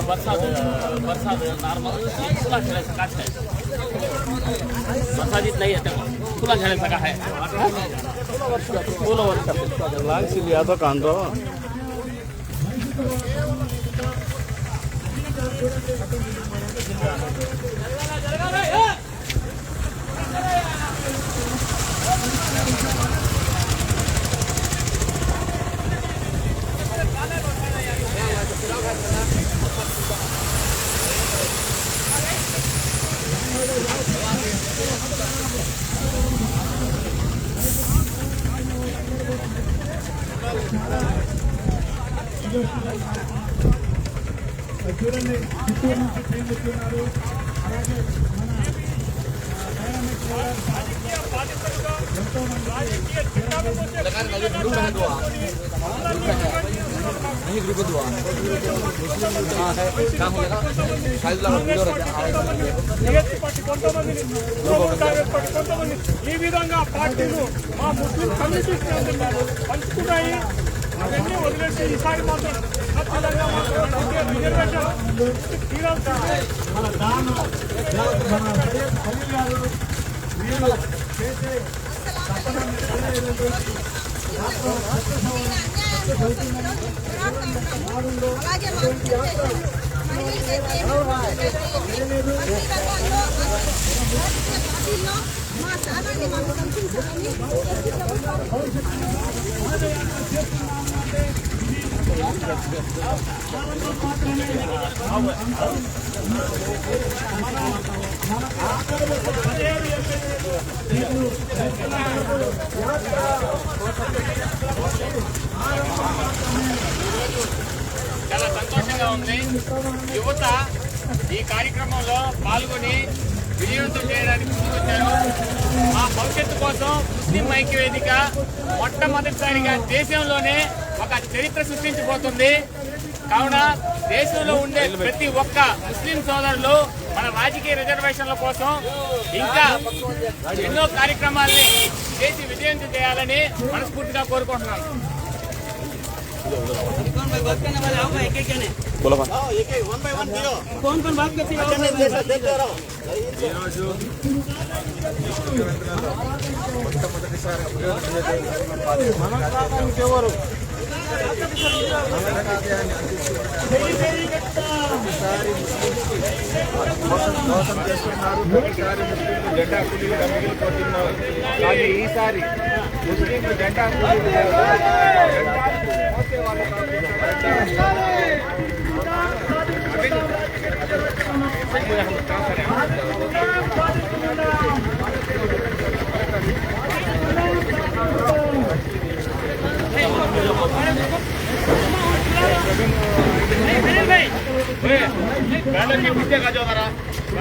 વરસાદ नॉर्मल खुला खेळायचा काच చూడండి చిత్తూరు నుంచి ట్రైన్ ఎక్కుతున్నారు అలాగే మన ఎంతో కొంతమంది కొంతమంది ఈ విధంగా పార్టీలు మా ముస్లిం కమ్యూనిటీస్ పంచుకున్నాయి అవన్నీ వదిలేసి ఈసారి మాత్రం ఖచ్చితంగా మాత్రం రిజర్వేషన్ తీరాల్సిందే మన దాను మన సయ్యద్ ఖలీల్ గారు వీళ్ళు చేసే తపన నెరవేరేటువంటి రాష్ట్ర అలాగే మా చాలా సంతోషంగా ఉంది. యువత ఈ కార్యక్రమంలో పాల్గొని విజయవంతం చేయడానికి భవిష్యత్తు కోసం ముస్లిం ఐక్య వేదిక మొట్టమొదటిసారిగా దేశంలోనే ఒక చరిత్ర సృష్టించబోతుంది. కావున దేశంలో ఉండే ప్రతి ఒక్క ముస్లిం సోదరులు మన రాజకీయ రిజర్వేషన్ల కోసం ఇంకా ఎన్నో కార్యక్రమాల్ని చేసి విజయం చేయాలని మనస్ఫూర్తిగా కోరుకుంటున్నాను. ఎవరు మోసం మోసం చేస్తున్నారు ప్రతిసారి ముస్లింలు జెండా కూలీలుగా మిగిలిపోతున్నారు కానీ ఈసారి ముస్లింలు జెండా కూలీలు కాదు. జెండా మోసే వాళ్ళు కాకుండా జెండా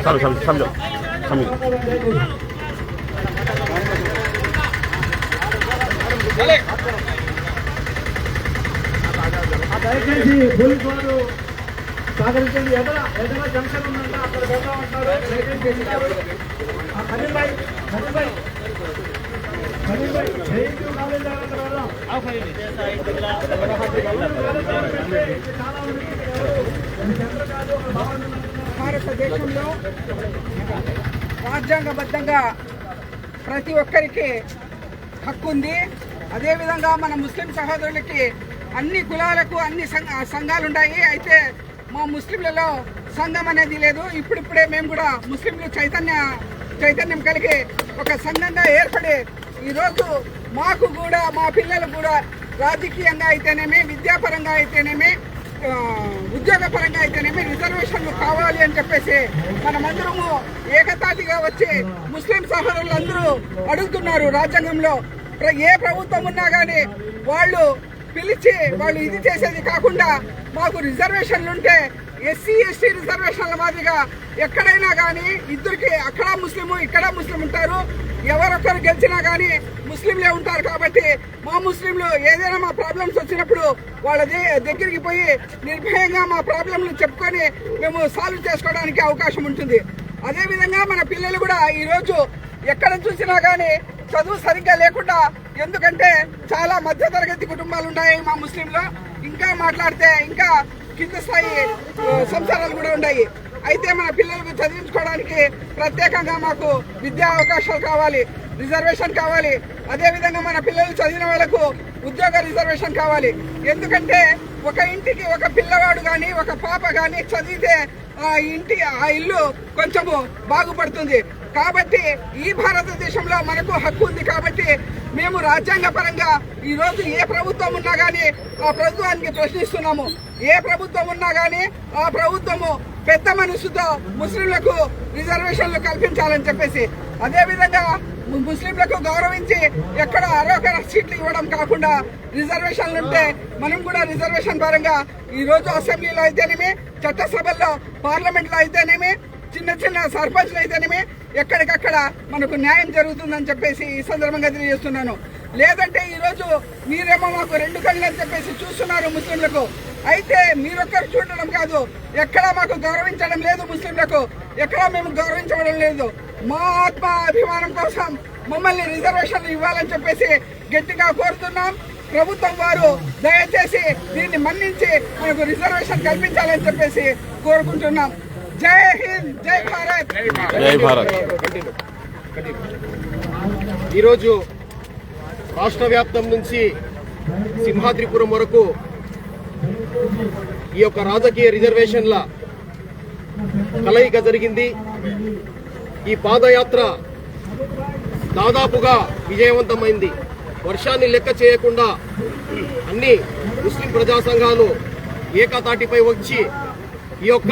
చాలు చాలు సమజో సమజో దయచేసి పోలీస్ వారు సహకరించండి ఎదర ఎదర జంక్షన్ ఉందంట అక్కడ వెళ్దాం అంటారు దయచేసి వెళ్ళారు. భాయ్ ఖలీల్ భాయ్ ఖలీల్ భాయ్ జయంతి కాలేజ్ దగ్గర వెళ్దాం. భారతదేశంలో రాజ్యాంగబద్ధంగా ప్రతి ఒక్కరికి హక్కు ఉంది. అదేవిధంగా మన ముస్లిం సహోదరులకి అన్ని కులాలకు అన్ని సంఘ- సంఘాలు ఉన్నాయి అయితే మా ముస్లింలలో సంఘం అనేది లేదు. ఇప్పుడిప్పుడే మేము కూడా ముస్లింలు చైతన్య చైతన్యం కలిగి ఒక సంఘంగా ఏర్పడి ఈరోజు మాకు కూడా మా పిల్లలు కూడా రాజకీయంగా అయితేనేమి విద్యాపరంగా అయితేనేమి ఉద్యోగపరంగా అయితేనేమి రిజర్వేషన్లు కావాలి అని చెప్పేసి మనమందరము ఏకతాటిగా వచ్చి ముస్లిం సహోదరులందరూ అడుగుతున్నారు రాజ్యాంగంలో. ఏ ప్రభుత్వం ఉన్నా కానీ వాళ్ళు పిలిచి వాళ్ళు ఇది చేసేది కాకుండా మాకు రిజర్వేషన్లు ఉంటే ఎస్సీ ఎస్టీ రిజర్వేషన్ల మాదిరిగా ఎక్కడైనా కానీ ఇద్దరికి అక్కడ ముస్లిం ఇక్కడ ముస్లిం ఉంటారు. ఎవరొక్కరు గెలిచినా కానీ ముస్లింలే ఉంటారు కాబట్టి మా ముస్లింలు ఏదైనా మా ప్రాబ్లమ్స్ వచ్చినప్పుడు వాళ్ళ దగ్గరికి పోయి నిర్భయంగా మా ప్రాబ్లంలు చెప్పుకొని మేము సాల్వ్ చేసుకోవడానికి అవకాశం ఉంటుంది. అదేవిధంగా మన పిల్లలు కూడా ఈరోజు ఎక్కడ చూసినా కానీ చదువు సరిగ్గా లేకుండా ఎందుకంటే చాలా మధ్యతరగతి కుటుంబాలు ఉన్నాయి మా ముస్లింలో. ఇంకా మాట్లాడితే ఇంకా కింద స్థాయి సంసారాలు కూడా ఉన్నాయి. అయితే మన పిల్లలకు చదివించుకోవడానికి ప్రత్యేకంగా మాకు విద్యా అవకాశాలు కావాలి రిజర్వేషన్ కావాలి. అదేవిధంగా మన పిల్లలు చదివిన వాళ్ళకు ఉద్యోగ రిజర్వేషన్ కావాలి. ఎందుకంటే ఒక ఇంటికి ఒక పిల్లవాడు కానీ ఒక పాప కానీ చదివితే ఆ ఇంటి ఆ ఇల్లు కొంచెము బాగుపడుతుంది. కాబట్టి ఈ భారతదేశంలో మనకు హక్కు ఉంది కాబట్టి మేము రాజ్యాంగ పరంగా ఏ ప్రభుత్వం ఉన్నా కానీ ఆ ప్రభుత్వానికి ప్రశ్నిస్తున్నాము. ఏ ప్రభుత్వం ఉన్నా కానీ ఆ ప్రభుత్వము పెద్ద మనసుతో ముస్లింలకు రిజర్వేషన్లు కల్పించాలని చెప్పేసి అదేవిధంగా ముస్లింలకు గౌరవించి ఎక్కడ అరోకర సీట్లు ఇవ్వడం కాకుండా రిజర్వేషన్లు ఉంటే మనం కూడా రిజర్వేషన్ పరంగా ఈరోజు అసెంబ్లీలో అయితేనేమి చట్టసభల్లో పార్లమెంట్లో అయితేనేమి చిన్న చిన్న సర్పంచ్లు అయితేనేమి ఎక్కడికక్కడ మనకు న్యాయం జరుగుతుందని చెప్పేసి ఈ సందర్భంగా తెలియజేస్తున్నాను. లేదంటే ఈరోజు మీరేమో మాకు రెండు కళ్ళు అని చెప్పేసి చూస్తున్నారు ముస్లింలకు. అయితే మీరొక్కరు చూడడం కాదు ఎక్కడ మాకు గౌరవించడం లేదు ముస్లింలకు. ఎక్కడ మేము గౌరవించడం లేదు. మా ఆత్మ అభిమానం కోసం మమ్మల్ని రిజర్వేషన్లు ఇవ్వాలని చెప్పేసి గట్టిగా కోరుతున్నాం. ప్రభుత్వం వారు దయచేసి దీన్ని మన్నించి మనకు రిజర్వేషన్ కల్పించాలని చెప్పేసి కోరుకుంటున్నాం. జై హింద్ జై భారత్. జై భారత్. ఈరోజు రాష్ట్ర వ్యాప్తం నుంచి సింహాద్రిపురం వరకు ఈ యొక్క రాజకీయ రిజర్వేషన్ల కలయిక జరిగింది. ఈ పాదయాత్ర దాదాపుగా విజయవంతమైంది. వర్షాన్ని లెక్క చేయకుండా అన్ని ముస్లిం ప్రజా సంఘాలు ఏకతాటిపై వచ్చి ఈ యొక్క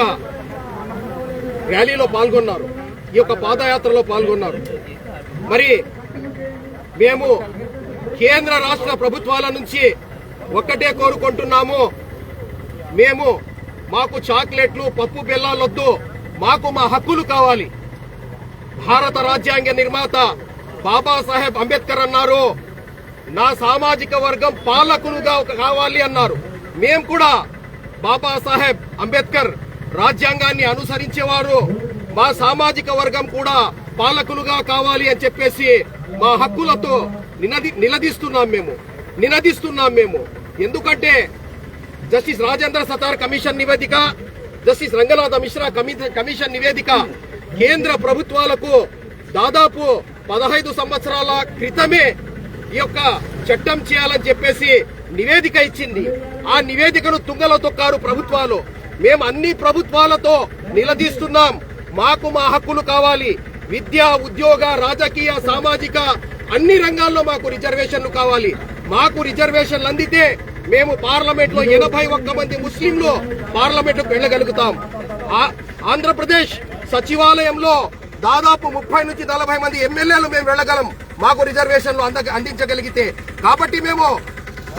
ర్యాలీలో పాల్గొన్నారు. ఈ యొక్క పాదయాత్రలో పాల్గొన్నారు. మరి మేము కేంద్ర రాష్ట్ర ప్రభుత్వాల నుంచి ఒక్కటే కోరుకుంటున్నాము. మేము మాకు చాక్లెట్లు పప్పు బెల్లాలొద్దు మాకు మా హక్కులు కావాలి. భారత రాజ్యాంగ నిర్మాత బాబాసాహెబ్ అంబేద్కర్ అన్నారు. నా సామాజిక వర్గం పాలకులుగా కావాలి అన్నారు. మేము కూడా బాబాసాహెబ్ అంబేద్కర్ రాజ్యాంగాన్ని అనుసరించేవారు. మా సామాజిక వర్గం కూడా పాలకులుగా కావాలి అని చెప్పేసి మా హక్కులతో నినది నిలదీస్తున్నాం మేము. నినదిస్తున్నాం మేము. ఎందుకంటే జస్టిస్ రాజేంద్ర సతార్ కమిషన్ నివేదిక జస్టిస్ రంగనాథ మిశ్రా కమి- కమిషన్ నివేదిక కేంద్ర ప్రభుత్వాలకు దాదాపు పదహైదు సంవత్సరాల క్రితమే ఈ యొక్క చట్టం చేయాలని చెప్పేసి నివేదిక ఇచ్చింది. ఆ నివేదికను తుంగలో తొక్కారు ప్రభుత్వాలు. మేము అన్ని ప్రభుత్వాలతో నిలదీస్తున్నాం. మాకు మా హక్కులు కావాలి. విద్య ఉద్యోగ రాజకీయ సామాజిక అన్ని రంగాల్లో మాకు రిజర్వేషన్లు కావాలి. మాకు రిజర్వేషన్లు అందితే మేము పార్లమెంట్లో ఎనభై ఒక్క మంది ముస్లింలు పార్లమెంట్కు వెళ్ళగలుగుతాం. ఆ- ఆంధ్రప్రదేశ్ సచివాలయంలో దాదాపు ముప్పై నుంచి నలభై మంది ఎమ్మెల్యేలు మేము వెళ్ళగలం. మాకు రిజర్వేషన్లు అంద అందించగలిగితే. కాబట్టి మేము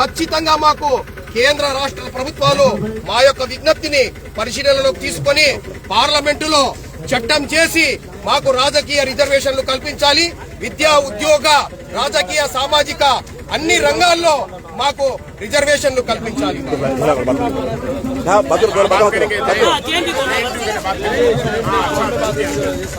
ఖచ్చితంగా మాకు కేంద్ర రాష్ట్ర ప్రభుత్వాలు మా యొక్క విజ్ఞప్తిని పరిశీలనలోకి తీసుకొని పార్లమెంటులో చట్టం చేసి మాకు రాజకీయ రిజర్వేషన్లు కల్పించాలి. విద్యా ఉద్యోగ రాజకీయ సామాజిక అన్ని రంగాల్లో మాకు రిజర్వేషన్లు కల్పించాలి.